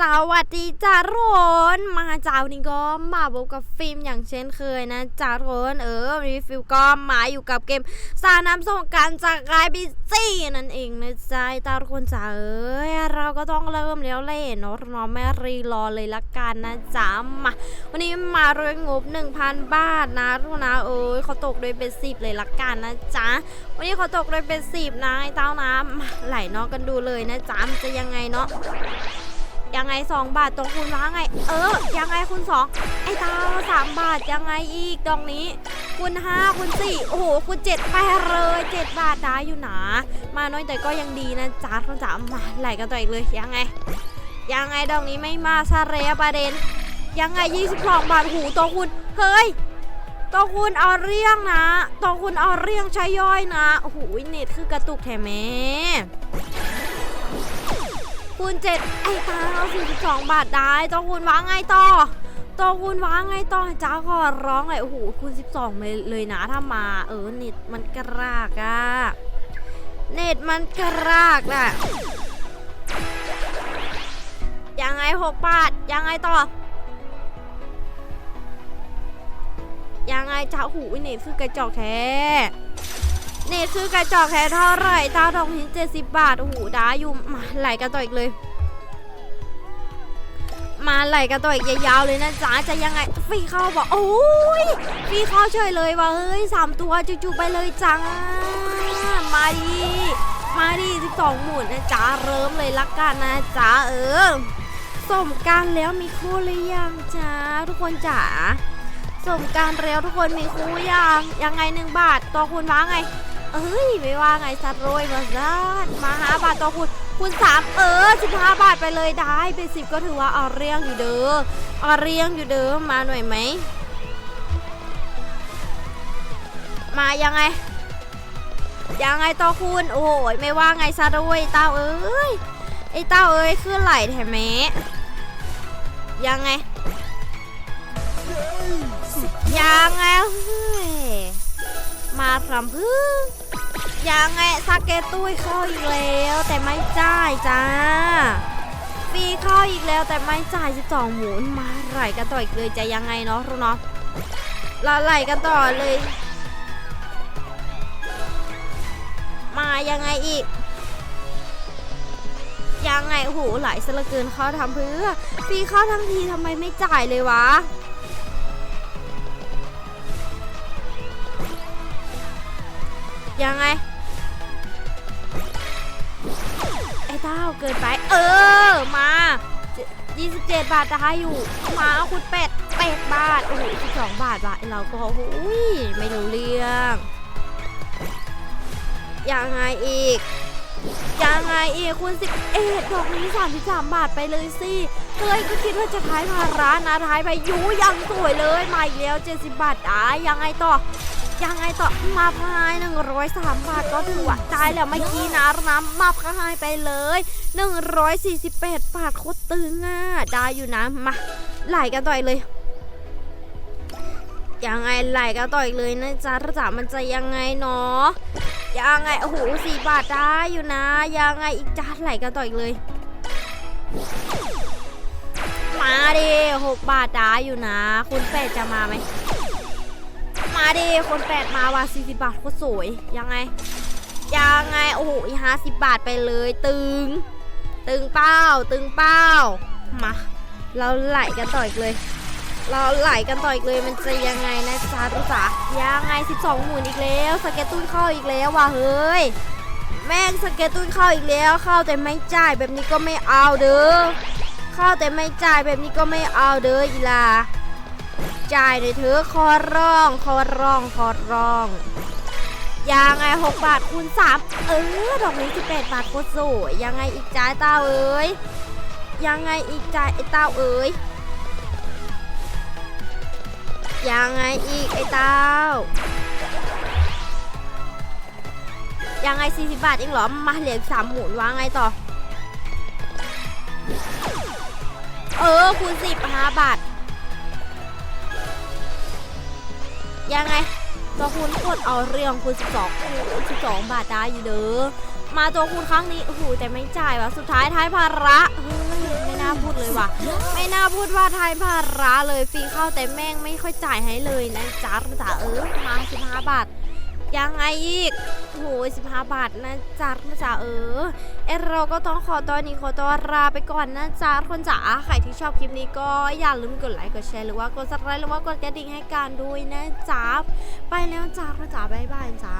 สวัสดีจ้าโรนมาจ้านี้ก็มาพบกับฟิล์มอย่างเช่นเคยนะจ้าโรนเออรีฟิลก็มาอยู่กับเกมสาน้ำส่งการจากไกบิซี่นั่นเองนะจ๊ะตาทุกคนจ้าเอ้ยเราก็ต้องเริ่มแล้วเล่นเนาะเนาะไม่รีรอเลยละกันนะจ๊ะมาวันนี้มาเรื่องงบ 1,000 บาทนะทุกนะเอ้ยเขาตกโดยเป็นสิบเลยละกันนะจ๊ะวันนี้เขาตกโดยเป็นสิบนะไอ้เต้านะมาไหลเนาะกันดูเลยนะจ๊ะมันจะยังไงเนาะ ยังไง 2 บาทตรงคุณว่าไง เออ ยังไงคุณ 2 ไอ้ตาสามบาทยังไงอีกตรงนี้ คุณ5คุณ4โอ้โหคุณ7ไปเลย7บาทได้อยู่หนา มาน้อยแต่ก็ยังดีนะจ๊าดเขาจะมาไหลกันต่ออีกเลยยังไง ยังไงดอกนี้ไม่มาซาเรียประเด็น ยังไง 22 บาทหูตัวคุณเฮ้ยตัวคุณเอาเรี่ยงนะตัวคุณเอาเรี่ยงใช้ย่อยนะโอ้โหเน็ตคือกระตุกแถมแม่ คูณเจ็ดไอ้ตาเอาสี่สิบสองบาทได้ต้องคูณว้าไงต่อต้องคูณว้าไงต่อจ้าขอร้องเลยโอ้โหคูณสิบสองเลยนะถ้ามา เออเน็ตมันกระรากอะเน็ตมันกระรากอะยังไงหกบาทยังไงต่อยังไงจ้าหูเน็ตคือกระจอกแท้ น็ตคือกระจอกแท้เท่าไหร่ตาดอกหินเจ็ดสิบบาท โอ้โหด้าอยู่มาไหลกันต่ออีกเลย มาไหลกันต่ออีกยาวๆเลยนะจ๊ะจะยังไงฟรีเข้าบอกโอ้ยฟรีเข้าเฉยเลยว่ะเฮ้ยสามตัวจู่ๆไปเลยจ้ามาดีมาดีสิบสองหมุนนะจ๊ะเริ่มเลยละกันนะจ๊ะเออสมการแล้วมีคู่หรือยังจ๊ะทุกคนจ๋าสมการแล้วทุกคนมีคู่ยังยังไงหนึ่งบาทต่อคุณว่าไง เอ้ยไม่ว่าไงสัตว์โรยมาซะมาห้าบาทต่อคุณคุณสามเออสิบห้าบาทไปเลยได้เป็นสิบก็ถือว่าเอาเรียงอยู่เด้อเอาเรียงอยู่เด้อมาหน่อยไหมมายังไงยังไงต่อคุณโอ้ยไม่ว่าไงซะด้วยเต้าเอ้ยไอ้เต้าเอ้ยขึ้นไหลแถมแม้ยังไงยังไง เฮ้ยมาพรำพึ่งยังไงสาเกตตุ้ยเข้าอีกแล้ว แต่ไม่จ่ายจ้าปีเข้าอีกแล้วแต่ไม่จ่าย12หมุนมาไหลกันต่ออีกเลยจะยังไงเนาะรู้เนาะเราไหลกันต่อเลย มายังไงอีก ยังไงโอ้โหไหลซะเหลือเกินเขาทำเพื่อปีเข้าทั้งทีทำไมไม่จ่ายเลยวะ ยังไง ไอ้เต้าเกินไป เออ มา 27 บาทได้อยู่ มาเอาคุณเป็ดเป็ดบาท โอ้โห12 บาทว่ะเราก็โอ้ยไม่รู้เรื่องยังไงอีกยังไงอีกคุณ11ดอกนี้33บสามบาทไปเลยสิเฮ้ยก็คิดว่าจะท้ายพาร้านนะท้ายไปยูยังสวยเลยมาอีกแล้ว70บาทอะยังไงต่อ ยังไงต่อมาพายหนึ่งร้อยสามบาทก็ถือว่าได้แล้วเมื่อกี้นะน้ำมาพายไปเลยหนึ่งร้อยสี่สิบแปดบาทโคตรตึงอะได้อยู่นะมาไหลกันต่อยเลยยังไงไหลกันต่อยเลยนะจ๊ะถ้าจ๋ามันจะยังไงเนาะยังไงโอ้โหสี่บาทได้อยู่นะ ยังไงอีกจ้าไหลกันต่อยเลย มาดิหกบาทได้อยู่นะ คุณเป็ดจะมาไหม มาดิคนแปดมาว่ะ40บาทโคตรสวยยังไง ยังไงโอ้โหอีห้าสิบบาทไปเลย ตึง ตึงเป้าตึงเป้ามา เราไหลกันต่ออีกเลย เราไหลกันต่ออีกเลยมันจะยังไงนะจ๊ะทุกสายังไง12หมื่นอีกแล้วสเก็ตตุ้นเข้าอีกแล้วว่ะเฮ้ยแม่งสเก็ตตุ้นเข้าอีกแล้วเข้าแต่ไม่จ่ายแบบนี้ก็ไม่เอาเด้อเข้าแต่ไม่จ่ายแบบนี้ก็ไม่เอาเด้ออีลา จ่ายเลยเถอะขอร้องขอร้องขอร้องยังไง 6 บาทคูณ3เออดอกนี้18บาทโคตรสวยยังไงอีกจ่ายเต้าเอ้ยยังไงอีกจ่ายไอ้เต้าเอ้ยยังไงอีกไอ้เต้ายังไง 40 บาทเองเหรอ มาเหรียญสามหมุนว่าไงต่อ เออคูณ15บาท ยังไง ตัวคุณโคตรเอาเรื่องคุณ12คูณ12 บาทได้อยู่เด้อมาตัวคุณครั้งนี้โอ้โหแต่ไม่จ่ายว่ะสุดท้ายท้ายภาระเฮ้ยไม่น่าพูดเลยว่ะ ไม่น่าพูดว่าท้ายภาระเลยฟรีเข้าแต่แม่งไม่ค่อยจ่ายให้เลยนะจ๊ะจ๋าเออมา15บาท ยังไงอีกโหสิบห้าบาทนะจ๊ะจ๋าเออเอเราก็ต้องขอตอนนี้ขอตัวลาไปก่อนนะจ๊ะคนจ๋าใครที่ชอบคลิปนี้ก็อย่าลืมกดไลค์กดแชร์หรือว่ากดซับสไครต์หรือว่ากดกระดิ่งให้การด้วยนะจ๊ะไปแล้วจ้าคนจ๋าบายบายจ้า